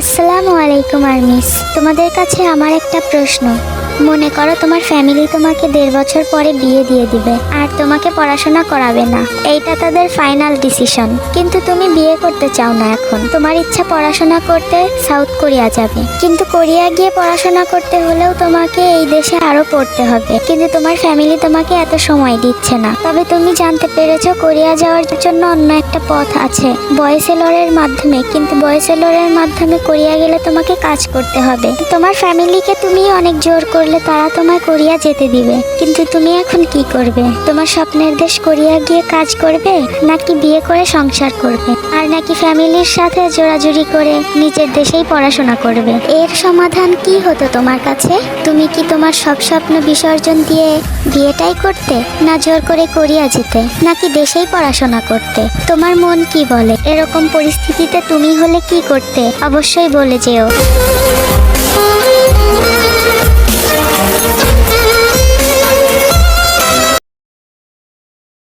আসসালামু আলাইকুম আর্মিস। তোমাদের কাছে আমার একটা প্রশ্ন। মনে করো তোমার ফ্যামিলি তোমাকে দেড় বছর পরে বিয়ে দিয়ে দিবে, আর তোমাকে পড়াশোনা করাবে না। এইটা তাদের ফাইনাল ডিসিশন কিন্তু তুমি বিয়ে করতে চাও না এখন। তোমার ইচ্ছা পড়াশোনা করতে সাউথ কোরিয়া যাবে। কিন্তু কোরিয়া গিয়ে পড়াশোনা করতে হলেও তোমাকে এই দেশে আরও পড়তে হবে। কিন্তু তোমার ফ্যামিলি তোমাকে এত সময় দিচ্ছে না। তবে তুমি জানতে পেরেছ কোরিয়া যাওয়ার জন্য অন্য একটা পথ আছে। বয়েসেলরের মাধ্যমে। কিন্তু বয়েসেলরের মাধ্যমে কোরিয়া গেলে তোমাকে কাজ করতে হবে। তোমার ফ্যামিলিকে তুমি অনেক জোর করলে তারা তোমায় কোরিয়া যেতে দিবে। কিন্তু তুমি এখন কি করবে? তোমার স্বপ্নের দেশ কোরিয়া গিয়ে কাজ করবে, নাকি বিয়ে করে সংসার করবে? আর নাকি ফ্যামিলির সাথে জোরাজুরি করে নিজের দেশেই পড়াশোনা করবে? এর সমাধান কি হতো তোমার কাছে? তুমি কি তোমার সব স্বপ্ন বিসর্জন দিয়ে বিয়েটাই করতে, না জোর করে কোরিয়া যেতে, নাকি দেশেই পড়াশোনা করতে? তোমার মন কি বলে? এরকম পরিস্থিতিতে তুমি হলে কি করতে? অবশ্যই বলে যেও।